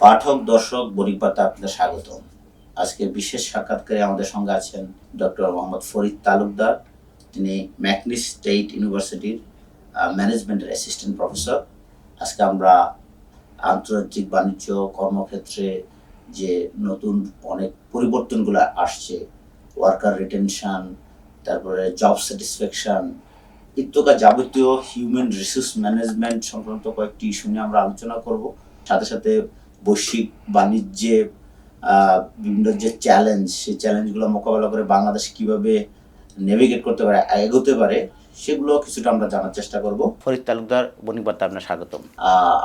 পাঠক, দর্শক বণিকবার্তা আপনাদের স্বাগত আজকে বিশেষ সাক্ষাৎকারে আমাদের সঙ্গে আছেন ডক্টর মোহাম্মদ ফরিদ তালুকদার। তিনি ম্যাকনিস স্টেট ইউনিভার্সিটির ম্যানেজমেন্টের অ্যাসিস্ট্যান্ট প্রফেসর আজকে আমরা আন্তর্জাতিক বাণিজ্য কর্মক্ষেত্রে যে নতুন অনেক পরিবর্তনগুলো আসছে ওয়ার্কার রিটেনশন তারপরে জব স্যাটিসফ্যাকশন ইত্যাদি যাবতীয় হিউম্যান রিসোর্স ম্যানেজমেন্ট সংক্রান্ত কয়েকটি ইস্যু নিয়ে আমরা আলোচনা করব। সাথে সাথে বৈশ্বিক বাণিজ্যে বিভিন্ন যে চ্যালেঞ্জ সেই চ্যালেঞ্জগুলো মোকাবেলা করে বাংলাদেশ কীভাবে নেভিগেট করতে পারে এগোতে পারে সেগুলো কিছুটা আমরা জানার চেষ্টা করব। ফরিদ তালুকদার বণিকবার্তা আপনার স্বাগতম।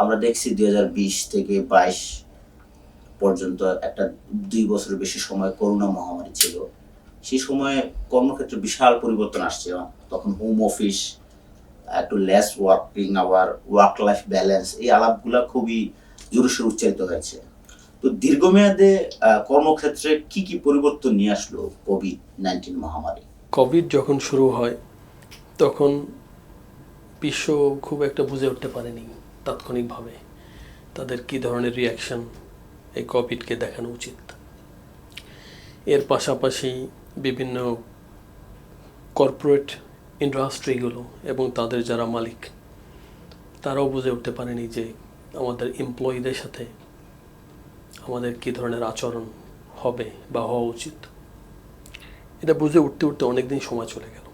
আমরা দেখছি দু হাজার বিশ থেকে বাইশ পর্যন্ত একটা দুই বছরের বেশি সময় করোনা মহামারী ছিল। সেই সময়ে কর্মক্ষেত্রে বিশাল পরিবর্তন আসছে। তখন হোম অফিস একটু লেস ওয়ার্কিং আবার ওয়ার্ক লাইফ ব্যালেন্স এই আলাপগুলো খুবই জোরসোর উচ্চারিত হয়েছে। তো দীর্ঘমেয়াদে কর্মক্ষেত্রে কি কি পরিবর্তন নিয়ে আসলো কোভিড নাইন্টিন মহামারী? কোভিড যখন শুরু হয়, তখন বিশ্ব খুব একটা বুঝে উঠতে পারেনি তাৎক্ষণিকভাবে তাদের কী ধরনের রিয়াকশন এই কোভিডকে দেখানো উচিত। এর পাশাপাশি বিভিন্ন কর্পোরেট ইন্ডাস্ট্রিগুলো এবং তাদের যারা মালিক, তারাও বুঝে উঠতে পারেনি যে আমাদের এমপ্লয়ীদের সাথে আমাদের কী ধরনের আচরণ হবে বা হওয়া উচিত? এটা বুঝে উঠতে উঠতে অনেক দিন সময় চলে গেল।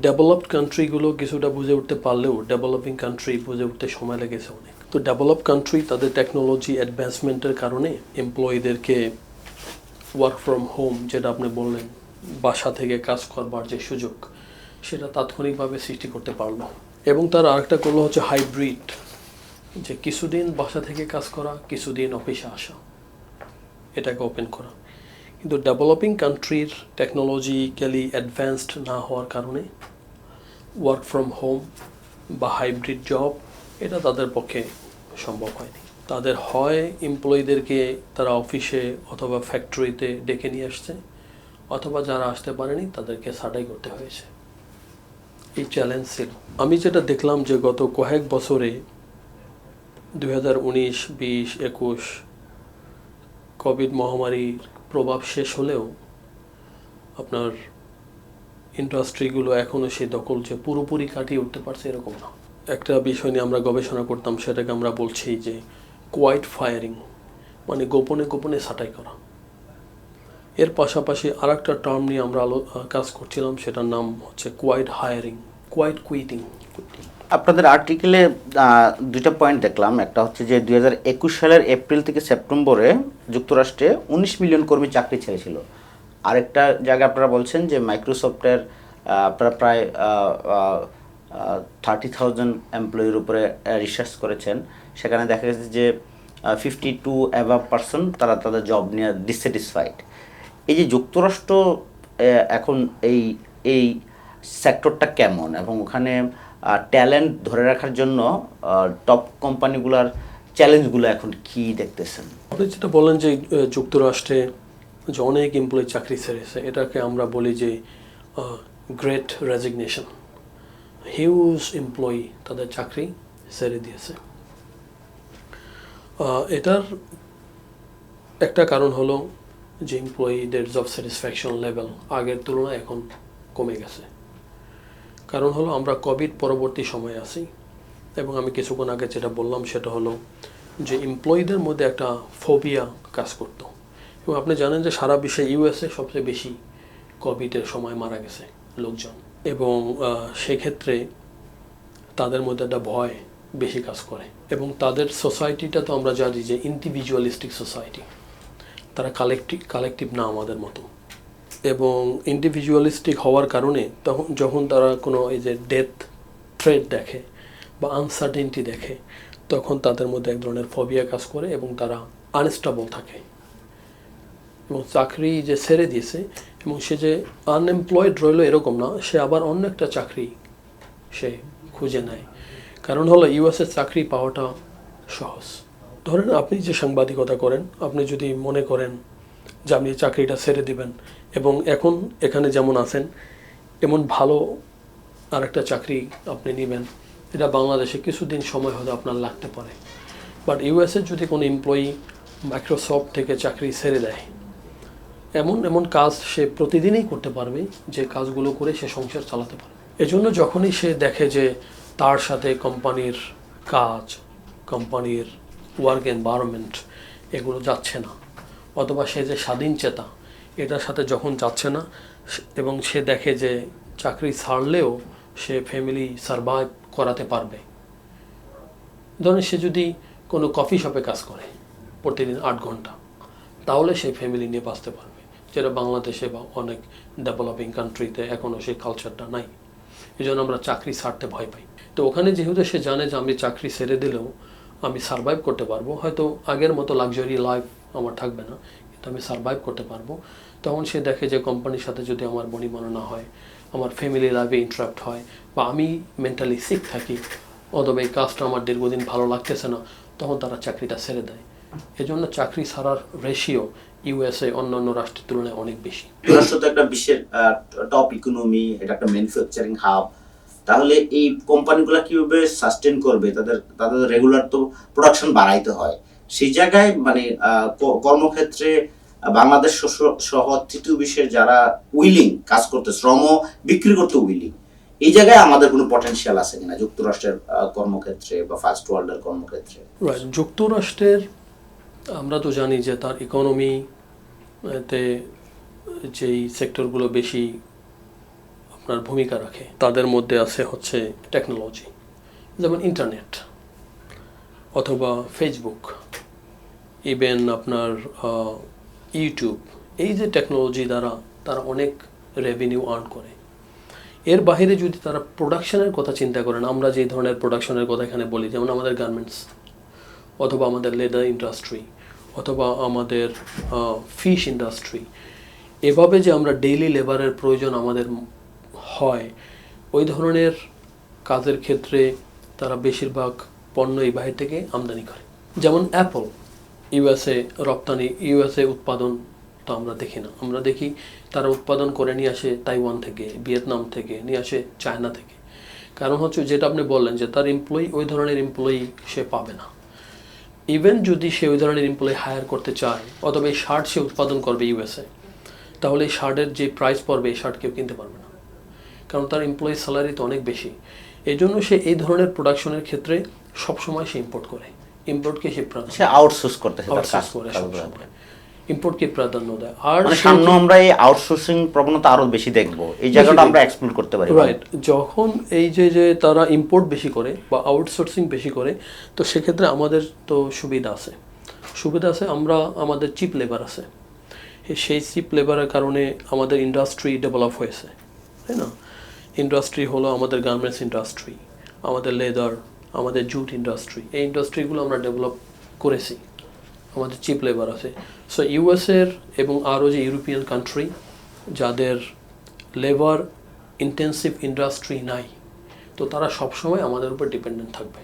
ডেভেলপড কান্ট্রিগুলো কিছুটা বুঝে উঠতে পারলেও ডেভেলপিং কান্ট্রি বুঝে উঠতে সময় লেগেছে অনেক। তো ডেভেলপ কান্ট্রি তাদের টেকনোলজি অ্যাডভান্সমেন্টের কারণে এমপ্লয়ীদেরকে ওয়ার্ক ফ্রম হোম যেটা আপনি বললেন, বাসা থেকে কাজ করবার যে সুযোগ, সেটা তাৎক্ষণিকভাবে সৃষ্টি করতে পারল। এবং তার আরেকটা করল হচ্ছে হাইব্রিড যে কিছুদিন বাসা থেকে কাজ করা, কিছুদিন অফিসে আসা, এটাকে ওপেন করা। কিন্তু ডেভেলপিং কান্ট্রির টেকনোলজিক্যালি অ্যাডভান্সড না হওয়ার কারণে ওয়ার্ক ফ্রম হোম বা হাইব্রিড জব এটা তাদের পক্ষে সম্ভব হয়নি। তাদের হয় এমপ্লয়ীদেরকে তারা অফিসে অথবা ফ্যাক্টরিতে ডেকে নিয়ে আসছে, অথবা যারা আসতে পারেনি তাদেরকে ছাঁটাই করতে হয়েছে। এই চ্যালেঞ্জ ছিল। আমি যেটা দেখলাম যে গত কয়েক বছরে দু হাজার উনিশ, বিশ, একুশ কোভিড মহামারীর প্রভাব শেষ হলেও আপনার ইন্ডাস্ট্রিগুলো এখনও সেই দখল যে পুরোপুরি কাটিয়ে উঠতে পারছে এরকম না। একটা বিষয় নিয়ে আমরা গবেষণা করতাম, সেটাকে আমরা বলছি যে কোয়াইট ফায়ারিং মানে গোপনে গোপনে ছাঁটাই করা। এর পাশাপাশি আর একটা টার্ম নিয়ে আমরা আলো কাজ করছিলাম, সেটার নাম হচ্ছে কোয়াইট হায়ারিং কোয়াইট কুইটিং আপনাদের আর্টিকেলে দুইটা পয়েন্ট দেখলাম। একটা হচ্ছে যে দু হাজার একুশ সালের এপ্রিল থেকে সেপ্টেম্বরে যুক্তরাষ্ট্রে উনিশ মিলিয়ন কর্মী চাকরি ছেড়েছিল। আরেকটা জায়গায় আপনারা বলছেন যে মাইক্রোসফটের আপনারা প্রায় থার্টি থাউজেন্ড এমপ্লয়ির উপরে রিসার্চ করেছেন। সেখানে দেখা গেছে যে ফিফটি টু অ্যাভাব পার্সন তারা তাদের জব নিয়ে ডিসস্যাটিসফাইড এই যে, যুক্তরাষ্ট্র এখন এই এই সেক্টরটা কেমন? এবং ওখানে ট্যালেন্ট ধরে রাখার জন্য টপ কোম্পানিগুলোর চ্যালেঞ্জগুলো এখন কি দেখতেছেন? আপনি যেটা বলেন যে যুক্তরাষ্ট্রে যে অনেক এমপ্লয়ি চাকরি ছেড়েছে, এটাকে আমরা বলি যে গ্রেট রেজিগনেশন হিউজ এমপ্লয়ি তাদের চাকরি ছেড়ে দিয়েছে। এটার একটা কারণ হলো যে এমপ্লয়ীদের জব স্যাটিসফ্যাকশন লেভেল আগের তুলনায় এখন কমে গেছে। কারণ হলো আমরা কোভিড পরবর্তী সময়ে আছি এবং আমি কিছুক্ষণ আগে যেটা বললাম সেটা হলো যে এমপ্লয়ীদের মধ্যে একটা ফোবিয়া কাজ করতো। এবং আপনি জানেন যে সারা বিশ্বে ইউএসএ সবচেয়ে বেশি কোভিডের সময় মারা গেছে লোকজন। এবং সেক্ষেত্রে তাদের মধ্যে একটা ভয় বেশি কাজ করে। এবং তাদের সোসাইটিটা তো আমরা জানি যে ইন্ডিভিজুয়ালিস্টিক সোসাইটি তারা কালেকটিভ কালেকটিভ না আমাদের মতো। এবং ইন্ডিভিজুয়ালিস্টিক হওয়ার কারণে তখন, যখন তারা কোনো এই যে ডেথ থ্রেড দেখে বা আনসার্টেনটি দেখে, তখন তাদের মধ্যে এক ধরনের ফবিয়া কাজ করে এবং তারা আনস্টেবল থাকে। এবং চাকরি যে ছেড়ে দিয়েছে এবং সে যে আনএমপ্লয়েড রইল এরকম না, সে আবার অন্য একটা চাকরি সে খুঁজে নেয়। কারণ হলো ইউএসএ চাকরি পাওয়াটা সহজ। ধরেন আপনি যে সাংবাদিকতা করেন, আপনি যদি মনে করেন যে আপনি চাকরিটা ছেড়ে দিবেন। এবং এখন এখানে যেমন আছেন, এমন ভালো আর একটা চাকরি আপনি নেবেন। এটা বাংলাদেশে কিছুদিন সময় হলে আপনার লাগতে পারে। বাট ইউএসএ যদি কোনো এমপ্লয়ি মাইক্রোসফট থেকে চাকরি ছেড়ে দেয়, এমন এমন কাজ সে প্রতিদিনই করতে পারবে, যে কাজগুলো করে সে সংসার চালাতে পারবে। এজন্য যখনই সে দেখে যে তার সাথে কোম্পানির কাজ কোম্পানির ওয়ার্ক এনভায়রনমেন্ট এগুলো যাচ্ছে না। অথবা সে যে স্বাধীন চেতা, এটার সাথে যখন যাচ্ছে না, এবং সে দেখে যে চাকরি ছাড়লেও সে ফ্যামিলি সার্ভাইভ করাতে পারবে। ধরেন সে যদি কোনো কফি শপে কাজ করে প্রতিদিন আট ঘণ্টা, তাহলে সে ফ্যামিলি নিয়ে বাঁচতে পারবে, যেটা বাংলাদেশে বা অনেক ডেভেলপিং কান্ট্রিতে এখনও সেই কালচারটা নাই। এই জন্য আমরা চাকরি ছাড়তে ভয় পাই। তো ওখানে যেহেতু সে জানে যে আমি চাকরি ছেড়ে দিলেও আমি সার্ভাইভ করতে পারব, হয়তো আগের মতো লাক্সারি লাইফ আমার থাকবে না, কিন্তু আমি সার্ভাইভ করতে পারব। তখন সে দেখে যে কোম্পানির সাথে যদি আমার বনিমানো না হয়, আমার ফ্যামিলি লাইফে ইন্টারাপ্ট হয়, বা আমি মেন্টালি সিক থাকি, অথবা এই কাজটা আমার দীর্ঘদিন ভালো লাগতেছে না, তখন তারা চাকরিটা ছেড়ে দেয়। এজন্য চাকরি ছাড়ার রেশিও ইউএসএ অন্যান্য রাষ্ট্রের তুলনায় অনেক বেশি। যুক্তরাষ্ট্র তো একটা বিশ্বের টপ ইকোনমি এটা একটা ম্যানুফ্যাকচারিং হাব তাহলে এই কোম্পানিগুলো কীভাবে সাস্টেন করবে? তাদের তাদের রেগুলার তো প্রোডাকশন বাড়াইতে হয়। সেই জায়গায় মানে কর্মক্ষেত্রে বাংলাদেশ সহ- তৃতীয় বিশ্বের যারা উইলিং কাজ করতে, শ্রম বিক্রি করতে উইলিং, এই জায়গায় আমাদের কোনো পটেনশিয়াল আছে কিনা যুক্তরাষ্ট্রের কর্মক্ষেত্রে বা ফার্স্ট ওয়ার্ল্ডের কর্মক্ষেত্রে? যুক্তরাষ্ট্রের, আমরা তো জানি যে তার ইকোনমি তে যেই সেক্টরগুলো বেশি আপনার ভূমিকা রাখে, তাদের মধ্যে আছে হচ্ছে টেকনোলজি যেমন ইন্টারনেট অথবা ফেসবুক ইভেন আপনার ইউটিউব এই যে টেকনোলজি দ্বারা তারা অনেক রেভিনিউ আর্ন করে। এর বাইরে যদি তারা প্রোডাকশনের কথা চিন্তা করেন, আমরা যে ধরনের প্রোডাকশনের কথা এখানে বলি, যেমন আমাদের গার্মেন্টস অথবা আমাদের লেদার ইন্ডাস্ট্রি অথবা আমাদের ফিশ ইন্ডাস্ট্রি এভাবে যে আমরা ডেইলি লেবারের প্রয়োজন আমাদের হয়, ওই ধরনের কাজের ক্ষেত্রে তারা বেশিরভাগ পণ্য এই বাহির থেকে আমদানি করে। যেমন অ্যাপল ইউএসএ রপ্তানি, ইউএসএ উৎপাদন তো আমরা দেখি না। আমরা দেখি তারা উৎপাদন করে নিয়ে আসে তাইওয়ান থেকে, ভিয়েতনাম থেকে, নিয়ে আসে চায়না থেকে। কারণ হচ্ছে যেটা আপনি বললেন যে তার এমপ্লয়ি ওই ধরনের এমপ্লয়ি সে পাবে না। ইভেন যদি সে ওই ধরনের এমপ্লয়ি হায়ার করতে চায়, অথবা এই শার্ট সে উৎপাদন করবে ইউএসএ, তাহলে এই শার্টের যে প্রাইস পড়বে, এই শার্ট কেউ কিনতে পারবে না। কারণ তার এমপ্লয়ি স্যালারি তো অনেক বেশি। এই জন্য সে এই ধরনের প্রোডাকশনের ক্ষেত্রে সবসময় সে ইম্পোর্ট করে। ইম্পোর্টকে প্রাধান্য সে আউটসোর্স করতেছে তার আউটসোর্স করে ইম্পোর্টকে প্রাধান্য দেয়। আর মানে সামনে আমরা এই আউটসোর্সিং প্রবণতা আরও বেশি দেখব। এই জায়গাটা আমরা এক্সপ্লোর করতে পারি রাইট যখন এই যে যে তারা ইম্পোর্ট বেশি করে বা আউটসোর্সিং বেশি করে তো সেক্ষেত্রে আমাদের তো সুবিধা আছে। সুবিধা আছে আমরা আমাদের চিপ লেবার আছে। সেই চিপ লেবারের কারণে আমাদের ইন্ডাস্ট্রি ডেভেলপ হয়েছে। তাই না? ইন্ডাস্ট্রি হলো আমাদের গার্মেন্টস ইন্ডাস্ট্রি আমাদের লেদার আমাদের জুট ইন্ডাস্ট্রি এই ইন্ডাস্ট্রিগুলো আমরা ডেভেলপ করেছি, আমাদের চিপ লেবার আছে। সো ইউএসের এবং আরও যে ইউরোপিয়ান কান্ট্রি যাদের লেবার ইন্টেন্সিভ ইন্ডাস্ট্রি নাই, তো তারা সবসময় আমাদের উপর ডিপেন্ডেন্ট থাকবে।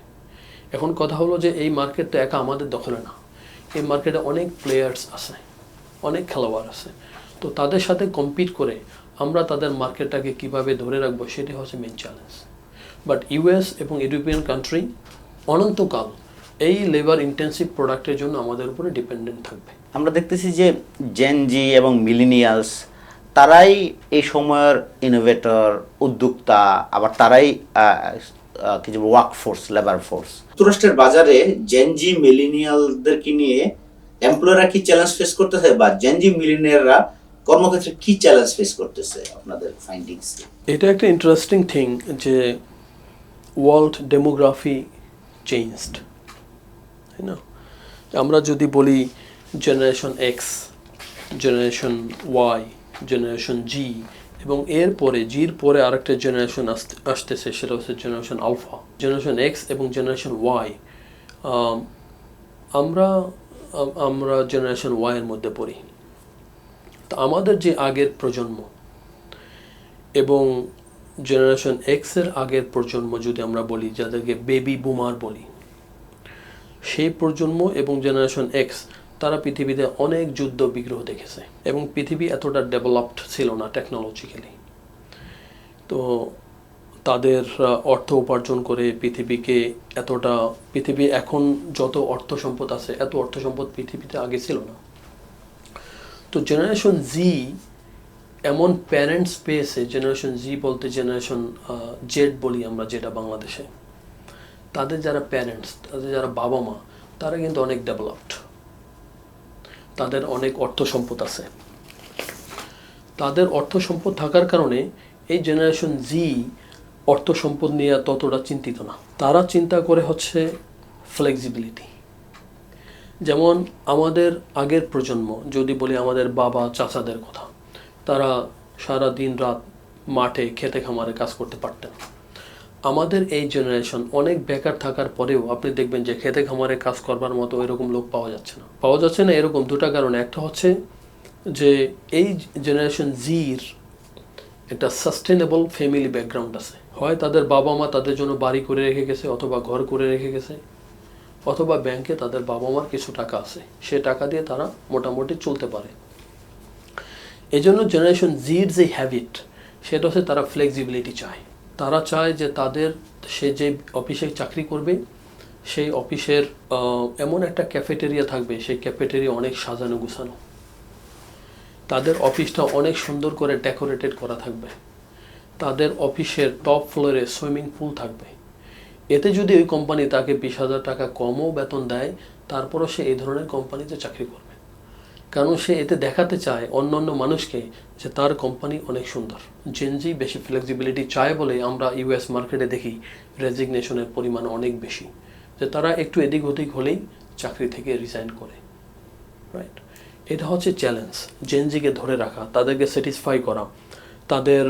এখন কথা হলো যে এই মার্কেটটা একা আমাদের দখলে না। এই মার্কেটে অনেক প্লেয়ার্স আছে, অনেক খেলোয়াড় আছে। তো তাদের সাথে কম্পিট করে আমরা তাদের মার্কেটটাকে কীভাবে ধরে রাখব সেটি হচ্ছে মেন চ্যালেঞ্জ বাট ইউএস এবং ইউরোপিয়ান কান্ট্রি অনন্তকাল এই লেবার ইন্টেন্সিভ প্রোডাক্টের জন্য আমাদের উপরে ডিপেন্ডেন্ট থাকবে। আমরা দেখতেছি যে জেনজি এবং মিলিনিয়ালস তারাই এই সময়ের ইনোভেটর উদ্যোক্তা আবার তারাই আহ, আহ, কি বলব ওয়ার্ক ফোর্স লেবার ফোর্স যুক্তরাষ্ট্রের বাজারে জেনজি মিলিনিয়ালদেরকে নিয়ে এমপ্লয়াররা কি চ্যালেঞ্জ ফেস করতেছে বা জেনজি মিলিনিয়াররা কর্মক্ষেত্রে কি চ্যালেঞ্জ ফেস করতেছে আপনাদের ফাইন্ডিংস এটা একটা ইন্টারেস্টিং থিং যে ওয়ার্ল্ড ডেমোগ্রাফি চেঞ্জড তাই না আমরা যদি বলি generation X generation Y generation Z এবং এর পরে জির পরে আরেকটা জেনারেশন আসতেছে, সেটা হচ্ছে জেনারেশন আলফা জেনারেশন এক্স এবং জেনারেশন ওয়াই আমরা আম- আমরা জেনারেশন ওয়াই এর মধ্যে পড়ি। তো আমাদের যে আগের প্রজন্ম এবং জেনারেশন এক্সের আগের প্রজন্ম যদি আমরা বলি, যাদেরকে বেবি বুমার বলি, সেই প্রজন্ম এবং জেনারেশন এক্স তারা পৃথিবীতে অনেক যুদ্ধ বিগ্রহ দেখেছে এবং পৃথিবী এতটা ডেভেলপড ছিল না টেকনোলজিক্যালি তো তাদের অর্থ উপার্জন করে পৃথিবীকে এতটা, পৃথিবী এখন যত অর্থ সম্পদ আছে, এত অর্থ সম্পদ পৃথিবীতে আগে ছিল না। তো জেনারেশন জি এমন প্যারেন্টস পেয়েছে জেনারেশন জি বলতে জেনারেশন জেড বলি আমরা যেটা বাংলাদেশে। তাদের যারা প্যারেন্টস তাদের যারা বাবা মা, তারা কিন্তু অনেক ডেভেলপড তাদের অনেক অর্থ সম্পদ আছে। তাদের অর্থ সম্পদ থাকার কারণে এই জেনারেশন জি অর্থ সম্পদ নিয়ে ততটা চিন্তিত না। তারা চিন্তা করে হচ্ছে ফ্লেক্সিবিলিটি যেমন আমাদের আগের প্রজন্ম, যদি বলি আমাদের বাবা চাচাদের কথা তারা সারা দিন রাত মাঠে খেতে খামারে কাজ করতে পারতেন। আমাদের এই জেনারেশন অনেক বেকার থাকার পরেও আপনি দেখবেন যে খেতে খামারে কাজ করবার মতো এরকম লোক পাওয়া যাচ্ছে না। পাওয়া যাচ্ছে না এরকম দুটা কারণ। একটা হচ্ছে যে এই জেনারেশন জির একটা সাস্টেনেবল ফ্যামিলি ব্যাকগ্রাউন্ড আছে। হয় তাদের বাবা মা তাদের জন্য বাড়ি করে রেখে গেছে অথবা ঘর করে রেখে গেছে অথবা ব্যাংকে তাদের বাবা মার কিছু টাকা আছে। সে টাকা দিয়ে তারা মোটামুটি চলতে পারে। এই জন্য জেনারেশন জির যে হ্যাবিট সেটা হচ্ছে তারা ফ্লেক্সিবিলিটি চায়। তারা চায় যে তাদের, সে যে অফিসে চাকরি করবে, সেই অফিসের এমন একটা ক্যাফেটেরিয়া থাকবে, সেই ক্যাফেটেরিয়া অনেক সাজানো গুছানো। তাদের অফিসটা অনেক সুন্দর করে ডেকোরেটেড করা থাকবে। তাদের অফিসের টপ ফ্লোরে সুইমিং পুল থাকবে। এতে যদি ওই কোম্পানি তাকে বিশ হাজার টাকা কমও বেতন দেয়, তারপরও সে এই ধরনের কোম্পানিতে চাকরি করবে। কারণ সে এতে দেখাতে চায় অন্য অন্য মানুষকে যে তার কোম্পানি অনেক সুন্দর। জেনজি বেশি ফ্লেক্সিবিলিটি চায় বলে আমরা ইউএস মার্কেটে দেখি রেজিগনেশনের পরিমাণ অনেক বেশি। যে তারা একটু এদিক ওদিক হলেই চাকরি থেকে রিজাইন করে রাইট এটা হচ্ছে চ্যালেঞ্জ জেনজিকে ধরে রাখা, তাদেরকে স্যাটিসফাই করা, তাদের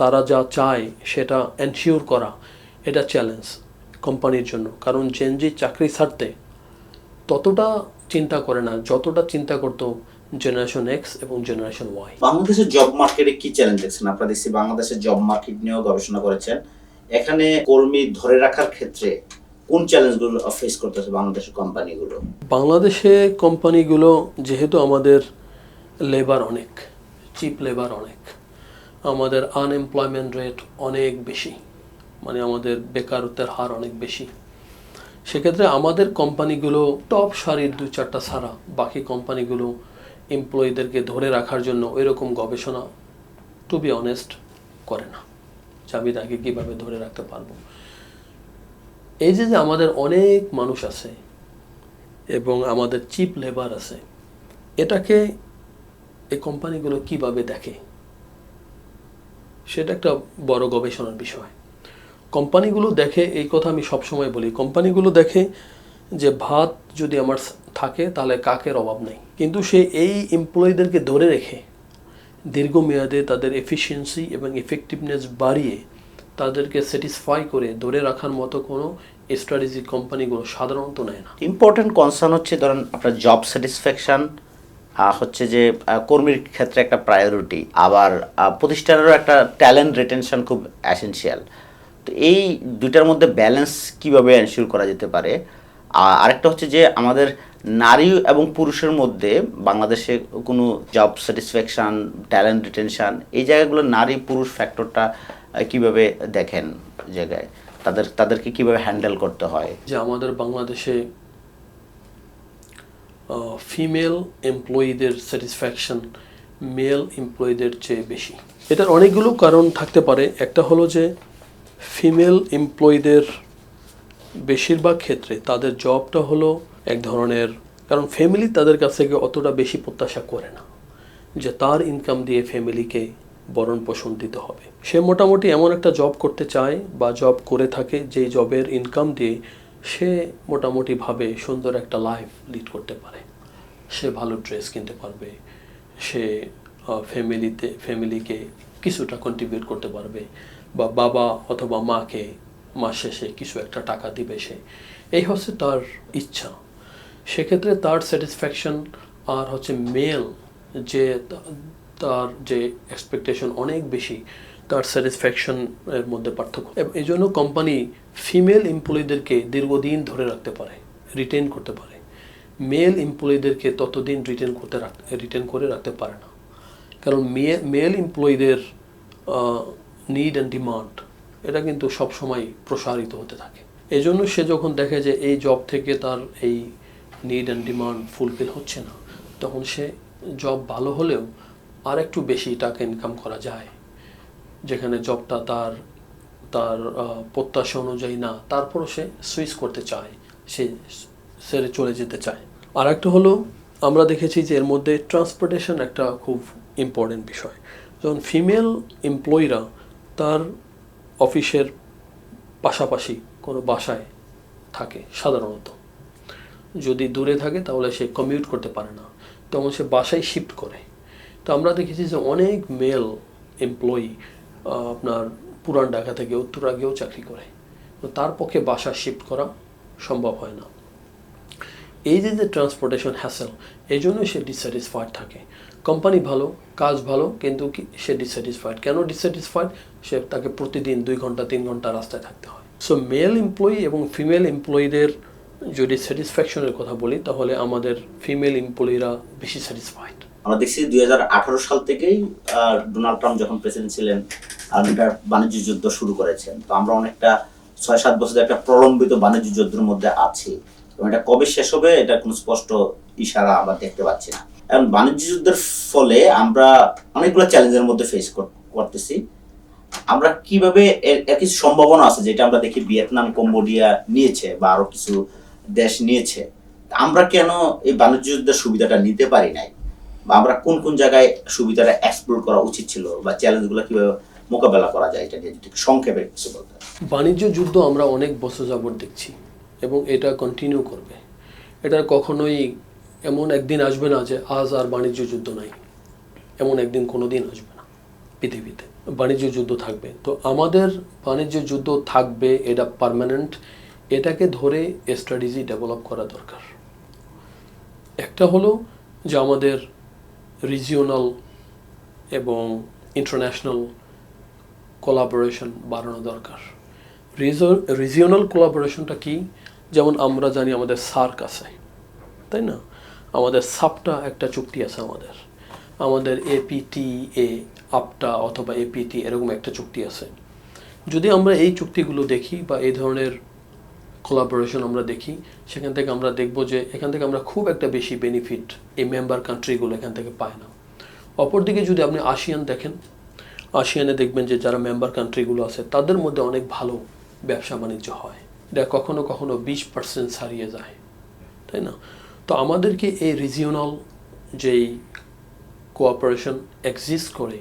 তারা যা চায় সেটা এনশিওর করা, এটা চ্যালেঞ্জ কোম্পানির জন্য। কারণ জেনজি চাকরি ছাড়তে ততটা চিন্তা করে না যতটা চিন্তা করতো জেনারেশন এক্স এবং জেনারেশন ওয়াই বাংলাদেশের জব মার্কেটে কি চ্যালেঞ্জ দেখছেন? আপনারা দেখছি বাংলাদেশের জব মার্কেট নিয়েও গবেষণা করেছেন। এখানে কর্মী ধরে রাখার ক্ষেত্রে কোন চ্যালেঞ্জগুলো ফেস করতেছে বাংলাদেশের কোম্পানিগুলো বাংলাদেশে কোম্পানিগুলো যেহেতু আমাদের লেবার অনেক চিপ লেবার অনেক আমাদের আনএমপ্লয়মেন্ট রেট অনেক বেশি মানে আমাদের বেকারত্বের হার অনেক বেশি। সেক্ষেত্রে আমাদের কোম্পানিগুলো টপ সারির দু চারটা ছাড়া বাকি কোম্পানিগুলো এমপ্লয়ীদেরকে ধরে রাখার জন্য ওইরকম গবেষণা টু বি অনেস্ট করে না। যে আমি তাকে কীভাবে ধরে রাখতে পারব? এই যে যে আমাদের অনেক মানুষ আছে এবং আমাদের চিপ লেবার আছে, এটাকে এই কোম্পানিগুলো কীভাবে দেখে? সেটা একটা বড় গবেষণার বিষয়। কোম্পানিগুলো দেখে, এই কথা আমি সবসময় বলি, কোম্পানিগুলো দেখে যে ভাত যদি আমার থাকে, তাহলে কাকের অভাব নেই। কিন্তু সে এই এমপ্লয়ীদেরকে ধরে রেখে, দীর্ঘমেয়াদে তাদের এফিসিয়েন্সি এবং এফেক্টিভনেস বাড়িয়ে, তাদেরকে স্যাটিসফাই করে, ধরে রাখার মতো কোনো স্ট্র্যাটেজি কোম্পানিগুলো সাধারণত নেয় না। ইম্পর্টেন্ট কনসার্ন হচ্ছে, ধরেন আপনার জব স্যাটিসফ্যাকশন হচ্ছে যে কর্মীর ক্ষেত্রে একটা প্রায়োরিটি আবার প্রতিষ্ঠানেরও একটা ট্যালেন্ট রিটেনশন খুব অ্যাসেনশিয়াল তো এই দুইটার মধ্যে ব্যালেন্স কীভাবে এনশিওর করা যেতে পারে? আর আরেকটা হচ্ছে যে আমাদের নারী এবং পুরুষের মধ্যে বাংলাদেশে কোনো জব স্যাটিসফ্যাকশন ট্যালেন্ট রিটেনশন এই জায়গাগুলো নারী পুরুষ ফ্যাক্টরটা কীভাবে দেখেন জায়গায়? তাদের, তাদেরকে কীভাবে হ্যান্ডেল করতে হয়? যে আমাদের বাংলাদেশে ফিমেল এমপ্লয়ীদের স্যাটিসফ্যাকশন মেল এমপ্লয়ীদের চেয়ে বেশি। এটার অনেকগুলো কারণ থাকতে পারে। একটা হলো যে ফিমেল এমপ্লয়ীদের বেশিরভাগ ক্ষেত্রে তাদের জবটা হলো এক ধরনের, কারণ ফ্যামিলি তাদের কাছ থেকে অতটা বেশি প্রত্যাশা করে না যে তার ইনকাম দিয়ে ফ্যামিলিকে বরণ পোষণ দিতে হবে। সে মোটামুটি এমন একটা জব করতে চায় বা জব করে থাকে যেই জবের ইনকাম দিয়ে সে মোটামুটিভাবে সুন্দর একটা লাইফ লিড করতে পারে। সে ভালো ড্রেস কিনতে পারবে, সে ফ্যামিলিতে ফ্যামিলিকে কিছুটা কন্ট্রিবিউট করতে পারবে। বা বাবা অথবা মাকে মাস শেষে কিছু একটা টাকা দিবে সে, এই হচ্ছে তার ইচ্ছা। সেক্ষেত্রে তার স্যাটিসফ্যাকশন আর হচ্ছে মেল যে তার যে এক্সপেকটেশন অনেক বেশি, তার স্যাটিসফ্যাকশন এর মধ্যে পার্থক্য। এই জন্য কোম্পানি ফিমেল এমপ্লয়ীদেরকে দীর্ঘদিন ধরে রাখতে পারে রিটেন করতে পারে। মেল এমপ্লয়ীদেরকে ততদিন রিটেন করতে রাখ রিটেন করে রাখতে পারে না। কারণ মেয়ে মেল এমপ্লয়ীদের নিড অ্যান্ড ডিমান্ড এটা কিন্তু সবসময় প্রসারিত হতে থাকে। এই জন্য সে যখন দেখে যে এই জব থেকে তার এই নিড অ্যান্ড ডিমান্ড ফুলফিল হচ্ছে না, তখন সে জব ভালো হলেও আর একটু বেশি টাকা ইনকাম করা যায়। যেখানে জবটা তার তার প্রত্যাশা অনুযায়ী না, তারপরও সে সুইচ করতে চায়, সে সেরে চলে যেতে চায়। আর একটা হলো, আমরা দেখেছি যে এর মধ্যে ট্রান্সপোর্টেশন একটা খুব ইম্পর্টেন্ট বিষয়। যেমন ফিমেল এমপ্লয়িরা তার অফিসের পাশাপাশি কোনো বাসায় থাকে সাধারণত। যদি দূরে থাকে তাহলে সে কমিউট করতে পারে না। তখন সে বাসায় শিফট করে। তো আমরা দেখেছি যে অনেক মেল এমপ্লয়ি আপনার পুরান ঢাকা থেকে উত্তর আগেও চাকরি করে। তো তার পক্ষে বাসা শিফট করা সম্ভব হয় না। এই যে যে ট্রান্সপোর্টেশন হ্যাসেল এই জন্য সে ডিসস্যাটিসফাইড থাকে। কোম্পানি ভালো, কাজ ভালো, কিন্তু কি সে ডিসস্যাটিসফাইড কেন ডিসস্যাটিসফাইড সে তাকে প্রতিদিন দুই ঘণ্টা, তিন ঘণ্টা রাস্তায় থাকতে হয়। সো মেল এমপ্লয়ি এবং ফিমেল এমপ্লয়ীদের যদি স্যাটিসফ্যাকশনের কথা বলি, তাহলে আমাদের ফিমেল এমপ্লয়িরা বেশি স্যাটিসফাইড আমরা দেখছি দুই হাজার আঠারো সাল থেকেই ডোনাল্ড ট্রাম্প যখন প্রেসিডেন্ট ছিলেন আমেরিকার বাণিজ্য যুদ্ধ শুরু করেছেন। তো আমরা অনেকটা ছয় সাত বছরের একটা প্রলম্বিত বাণিজ্য যুদ্ধের মধ্যে আছি। এবং এটা কবে শেষ হবে, এটা কোনো স্পষ্ট ইশারা আমরা দেখতে পাচ্ছি না। এখন বাণিজ্য যুদ্ধের ফলে আমরা অনেকগুলো চ্যালেঞ্জের মধ্যে ফেস করতেছি। আমরা কীভাবে কিছু সম্ভাবনা আছে যেটা আমরা দেখি ভিয়েতনাম, কম্বোডিয়া নিয়েছে বা আরও কিছু দেশ নিয়েছে। আমরা কেন এই বাণিজ্য যুদ্ধের সুবিধাটা নিতে পারি নাই? বা আমরা কোন কোন জায়গায় সুবিধাটা এক্সপ্লোর করা উচিত ছিল বা চ্যালেঞ্জগুলো কীভাবে মোকাবেলা করা যায় এটা নিয়ে যদি সংক্ষেপে কিছু বলতে বাণিজ্য যুদ্ধ আমরা অনেক বছর যাবত দেখছি এবং এটা কন্টিনিউ করবে। এটা কখনোই এমন একদিন আসবে না যে আজ আর বাণিজ্য যুদ্ধ নাই। এমন একদিন কোনো দিন আসবে না পৃথিবীতে। বাণিজ্য যুদ্ধ থাকবে। তো আমাদের বাণিজ্য যুদ্ধ থাকবে, এটা পার্মানেন্ট এটাকে ধরে স্ট্র্যাটেজি ডেভেলপ করা দরকার। একটা হলো যে আমাদের রিজিওনাল এবং ইন্টারন্যাশনাল কোলাবোরেশন বাড়ানো দরকার। রিজিওনাল কোলাবোরেশনটা কি? যেমন আমরা জানি আমাদের সার্ক আছে। তাই না? আমাদের সাপটা একটা চুক্তি আছে আমাদের। আমাদের এপিটি এ আপটা অথবা এপিটি এরকম একটা চুক্তি আছে। যদি আমরা এই চুক্তিগুলো দেখি বা এই ধরনের কোলাবোরেশন আমরা দেখি, সেখান থেকে আমরা দেখব যে এখান থেকে আমরা খুব একটা বেশি বেনিফিট এই মেম্বার কান্ট্রিগুলো এখান থেকে পায় না। অপরদিকে যদি আপনি আসিয়ান দেখেন আসিয়ানে দেখবেন যে যারা মেম্বার কান্ট্রিগুলো আছে, তাদের মধ্যে অনেক ভালো ব্যবসা বাণিজ্য হয়। এটা কখনো কখনো বিশ পার্সেন্ট ছাড়িয়ে যায়। তাই না? তো আমাদেরকে এই রিজিওনাল যেই কোঅপারেশন এক্সিস্ট করে,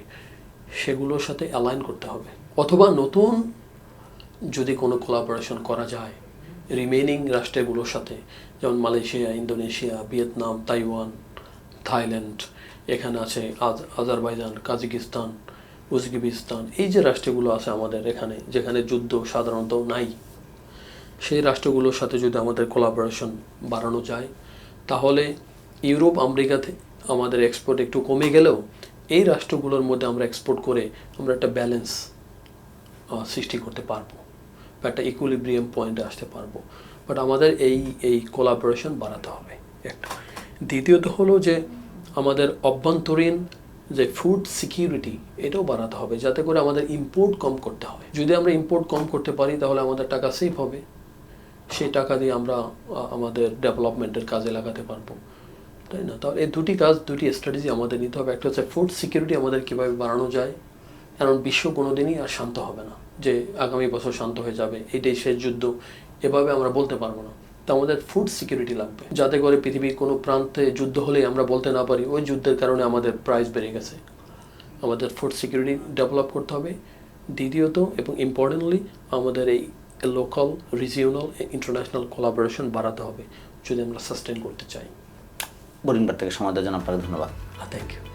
সেগুলোর সাথে অ্যালাইন করতে হবে। অথবা নতুন যদি কোনো কোলাবোরেশন করা যায় রিমেনিং রাষ্ট্রগুলোর সাথে, যেমন Malaysia, Indonesia, Vietnam, Taiwan, Thailand, এখানে আছে আজ, আজারবাইজান, কাজাকিস্তান, উজবেকিস্তান, এই যে রাষ্ট্রগুলো আছে আমাদের এখানে, যেখানে যুদ্ধ সাধারণত নাই, সেই রাষ্ট্রগুলোর সাথে যদি আমাদের কোলাবোরেশন বাড়ানো যায় তাহলে ইউরোপ, আমেরিকাতে আমাদের এক্সপোর্ট একটু কমে গেলেও এই রাষ্ট্রগুলোর মধ্যে আমরা এক্সপোর্ট করে আমরা একটা ব্যালেন্স সৃষ্টি করতে পারব বা একটা ইকুইলিব্রিয়াম পয়েন্টে আসতে পারব। বাট আমাদের এই এই কোলাবোরেশন বাড়াতে হবে একটা। দ্বিতীয়ত হলো যে আমাদের অভ্যন্তরীণ যে ফুড সিকিউরিটি এটাও বাড়াতে হবে যাতে করে আমাদের ইম্পোর্ট কম করতে হবে যদি আমরা ইম্পোর্ট কম করতে পারি তাহলে আমাদের টাকা সেভ হবে। সেই টাকা দিয়ে আমরা আমাদের ডেভেলপমেন্টের কাজে লাগাতে পারব। তাই না? তাহলে এই দুটি কাজ, দুটি স্ট্র্যাটেজি আমাদের নিতে হবে। একটা হচ্ছে ফুড সিকিউরিটি আমাদের কীভাবে বাড়ানো যায়। কারণ বিশ্ব কোনোদিনই আর শান্ত হবে না যে আগামী বছর শান্ত হয়ে যাবে, এটাই শেষ যুদ্ধ। এভাবে আমরা বলতে পারব না। তো আমাদের ফুড সিকিউরিটি লাগবে। যাতে করে পৃথিবীর কোনো প্রান্তে যুদ্ধ হলে আমরা বলতে না পারি, ওই যুদ্ধের কারণে আমাদের প্রাইস বেড়ে গেছে। আমাদের ফুড সিকিউরিটি ডেভেলপ করতে হবে। দ্বিতীয়ত এবং ইম্পর্টেন্টলি আমাদের এই লোকাল রিজিওনাল ইন্টারন্যাশনাল কোলাবোরেশন বাড়াতে হবে যদি আমরা সাস্টেন করতে চাই। বরিনবার থেকে দেওয়ার জন্য আপনাকে ধন্যবাদ। Thank you